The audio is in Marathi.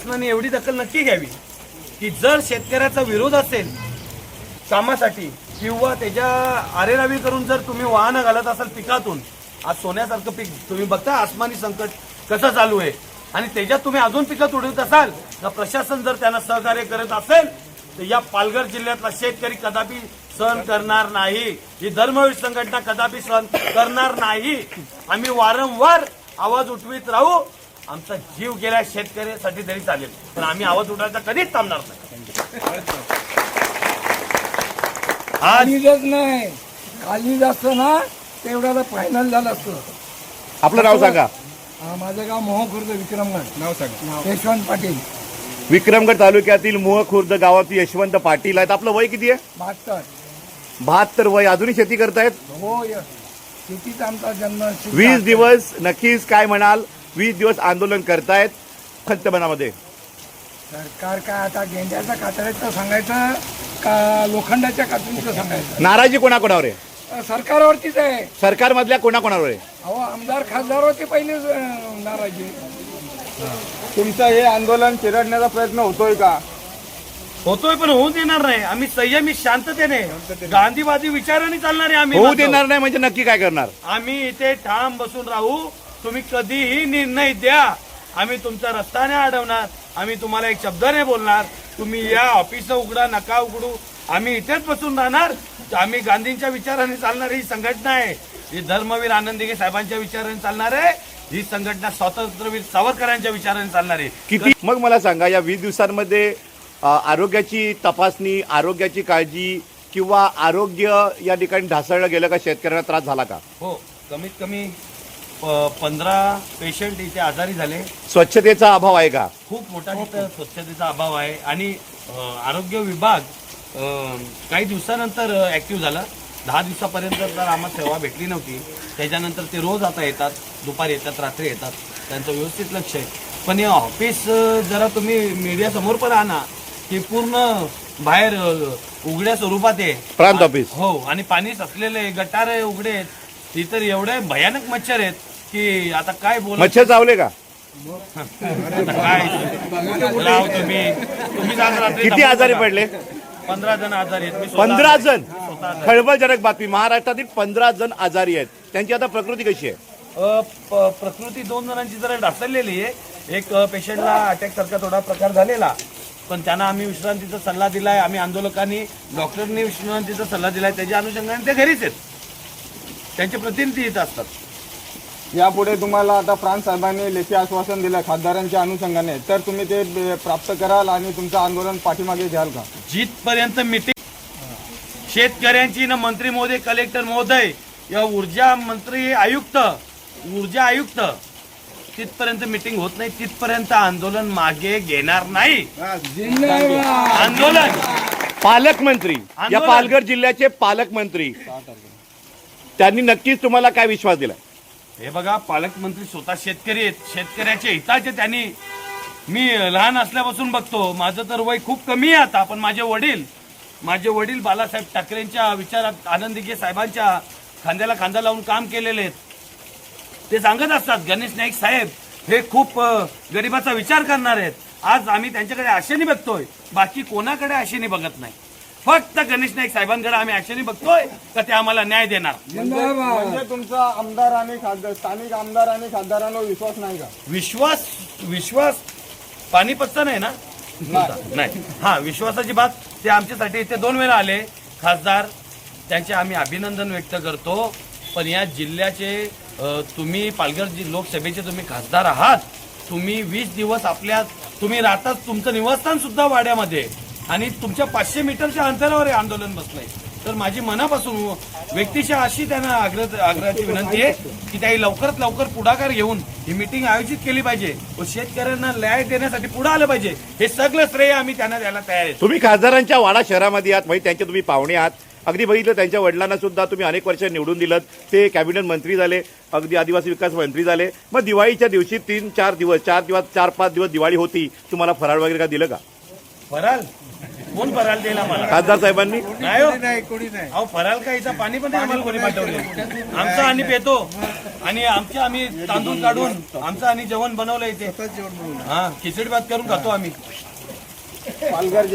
शासनाने एवढी दखल नक्की घ्यावी की जर शेतकऱ्याचा विरोध असेल कामासाठी किंवा त्याच्या आरेरावी करून जर तुम्ही वाहनं घालत असाल पिकातून आज सोन्यासारखं पीक तुम्ही बघता आसमानी संकट कसं चालू आहे? आणि त्याच्यात तुम्ही अजून पिकं तुडवत असाल तर प्रशासन जर त्यांना सहकार्य करत असेल तर या पालघर जिल्ह्यातला शेतकरी कदापि सहन करणार नाही. ही धर्मवीर संघटना कदापि सहन करणार नाही. आम्ही वारंवार आवाज उठवीत राहू. आमचा जीव गेल्या शेतकऱ्यासाठी तरी चालेल. पण आम्ही आवाज उठवायचा कधीच थांबणार नाही. आज नाही. कालीज असतं ना तेवढ्याला फायनल झालं असतं. आपलं नाव सांगा. माझं गाव मोह खुर्द विक्रमगड. नाव सांगा. यशवंत पाटील. विक्रमगड तालुक्यातील मोह खुर्द गावातील यशवंत पाटील आहेत. आपलं वय किती आहे? बहात्तर. बहात्तर वय. अजूनही शेती करतायत? हो य शेतीचा आमचा जन्म वीस. दिवस. नक्कीच. काय म्हणाल? वीस दिवस आंदोलन करतायत खंत मनामध्ये. सरकार काय आता गेंड्याच्या कातडीचं सांगायचं का लोखंडाच्या कातडीचं सांगायचं? नाराजी कोणाकोणावर आहे? सरकारवरतीच आहे. सरकारमधल्या कोणाकोणावर आहे? अहो आमदार खासदार होते पहिले नाराजी. तुमचं हे आंदोलन चिरडण्याचा प्रयत्न होतोय का? होतोय पण होऊ देणार नाही. आम्ही संयमी शांततेने गांधीवादी विचाराने चालणारे आम्ही होऊ. देणार नाही म्हणजे नक्की काय करणार? आम्ही इथे ठाम बसून राहू. तुम्ही कधीही निर्णय द्या. आम्ही तुमचा रस्ता नाही अडवणार. आम्ही तुम्हाला एक शब्द नाही बोलणार. तुम्ही या ऑफिस उघडा नका उघडू. आम्ही इथेच बसून राहणार. आम्ही गांधींच्या विचाराने चालणारी ही संघटना आहे. ही धर्मवीर आनंदीगे साहेबांच्या विचाराने चालणार आहे. ही संघटना स्वातंत्र्यवीर सावरकरांच्या विचाराने चालणार आहे. किती? मग मला सांगा या वीस दिवसांमध्ये आरोग्याची तपासणी आरोग्याची काळजी किंवा आरोग्य या ठिकाणी ढासळलं गेलं का? शेतकऱ्यांना त्रास झाला का? हो कमीत कमी प- पंधरा पेशंट इथे आजारी झाले. स्वच्छतेचा अभाव आहे का? खूप मोठा तिथं स्वच्छतेचा अभाव आहे. आणि अ, आरोग्य विभाग अ, काही दिवसानंतर ऍक्टिव्ह झाला. दहा दिवसापर्यंत तर आम्हाला सेवा भेटली नव्हती. त्याच्यानंतर ते रोज आता येतात. दुपारी येतात रात्री येतात. त्यांचं व्यवस्थित लक्ष आहे. पण हे ऑफिस अ, जरा तुम्ही मीडिया समोर पण आणा की पूर्ण बाहेर अ, उघड्या स्वरूपात आहे. प्रांत ऑफिस हो आणि पाणी साचलेले गटार उघडे आहेत. तिथं एवढे भयानक मच्छर आहेत. की आता काय बोल? मच्छर चावले का? काय? राव तुम्ही. तुम्ही किती आजारी पडले? पंधरा जण आजारी आहेत. मी स्वतः- पंधरा जण? खळबळजनक बातमी. महाराष्ट्रातील पंधरा जण आजारी आहेत. त्यांची आता प्रकृती कशी आहे? अ, प- प्रकृती दोन जणांची जरा ढासळलेली आहे. एक अ, पेशंटला अटॅक सारखा थोडा प्रकार झालेला. पण त्यांना आम्ही विश्रांतीचा सल्ला दिलाय. आम्ही आंदोलकांनी डॉक्टरनी विश्रांतीचा सल्ला दिलाय. त्याच्या अनुषंगाने ते घरीच आहेत. त्यांचे प्रतिनिधी इथं असतात. यापुढे तुम्हाला आता प्रांत साहेबांनी लेखी आश्वासन दिलं खासदारांच्या अनुषंगाने. तर तुम्ही ते प्राप्त कराल आणि तुमचं आंदोलन पाठीमागे घ्याल का? जिथपर्यंत मिटिंग शेतकऱ्यांची ना मंत्री महोदय कलेक्टर महोदय या ऊर्जा मंत्री आयुक्त ऊर्जा आयुक्त तिथपर्यंत मिटिंग होत नाही तिथपर्यंत आंदोलन मागे घेणार नाही. आंदोलन. पालकमंत्री या आंदोलन. पालघर जिल्ह्याचे पालकमंत्री त्यांनी नक्कीच तुम्हाला काय विश्वास दिला हे बघा पालकमंत्री स्वतः शेतकरी आहेत. शेतकऱ्याच्या हिताचे त्यांनी मी लहान असल्यापासून बघतो. माझं तर वय खूप कमी आहे आता. पण माझे वडील माझे वडील बालासाहेब ठाकरेंच्या विचारात आनंदीगे साहेबांच्या खांद्याला खांदा लावून काम केलेले आहेत. ते सांगत असतात गणेश नाईक साहेब हे खूप गरिबाचा विचार करणार आहेत. आज आम्ही त्यांच्याकडे आशेने बघतोय. बाकी कोणाकडे आशेने बघत नाही? फक्त गणेश नाईक साहेबांकडे आम्ही आशेने बघतोय का ते आम्हाला न्याय देणार. म्हणजे तुमचा आमदार आणि खासदार स्थानिक आमदार आणि खासदारांवर विश्वास नाही का? विश्वास विश्वास पानिपतचा नाही ना? नाही. हा विश्वासाची बात ते आमच्यासाठी इथे दोन वेळा आले. खासदार त्यांचे आम्ही अभिनंदन व्यक्त करतो. पण या जिल्ह्याचे अ, तुम्ही पालघर जि लोकसभेचे तुम्ही खासदार आहात. तुम्ही वीस दिवस आपल्या तुम्ही राहतात तुमचं निवासस्थान सुद्धा वाड्यामध्ये. आणि तुमच्या पाचशे मीटरच्या अंतरावर हे आंदोलन बसलंय. तर माझी मनापासून व्यक्तिशः अशी त्यांना आग्रह आग्रहाची विनंती आहे की त्याही लवकरात लवकर पुढाकार घेऊन ही मिटिंग आयोजित केली पाहिजे व शेतकऱ्यांना न्याय देण्यासाठी पुढे आलं पाहिजे. हे सगळं श्रेय आम्ही त्यांना द्यायला तयार आहे. तुम्ही खासदारांच्या वाडा शहरामध्ये आहात म्हणजे त्यांचे तुम्ही पाहुणे आहात. अगदी बघितलं त्यांच्या वडिलांना सुद्धा तुम्ही अनेक वर्ष निवडून दिलं ते कॅबिनेट मंत्री झाले अगदी आदिवासी विकास मंत्री झाले. मग दिवाळीच्या दिवशी तीन चार दिवस चार दिवस चार पाच दिवस दिवाळी होती. तुम्हाला फराळ वगैरे का दिलं का? फराल? कोण फराल देईल आम्हाला? खासदार साहेबांनी? नाही हो. अहो फराल का इथं पाणी पण नाही आम्हाला कोणी पाठवले. आमचं आणि पेतो. आणि आमचे आम्ही तांदूळ काढून आमचं आणि जेवण बनवलं इथे. हा खिचडी भात करून खातो आम्ही. पालघर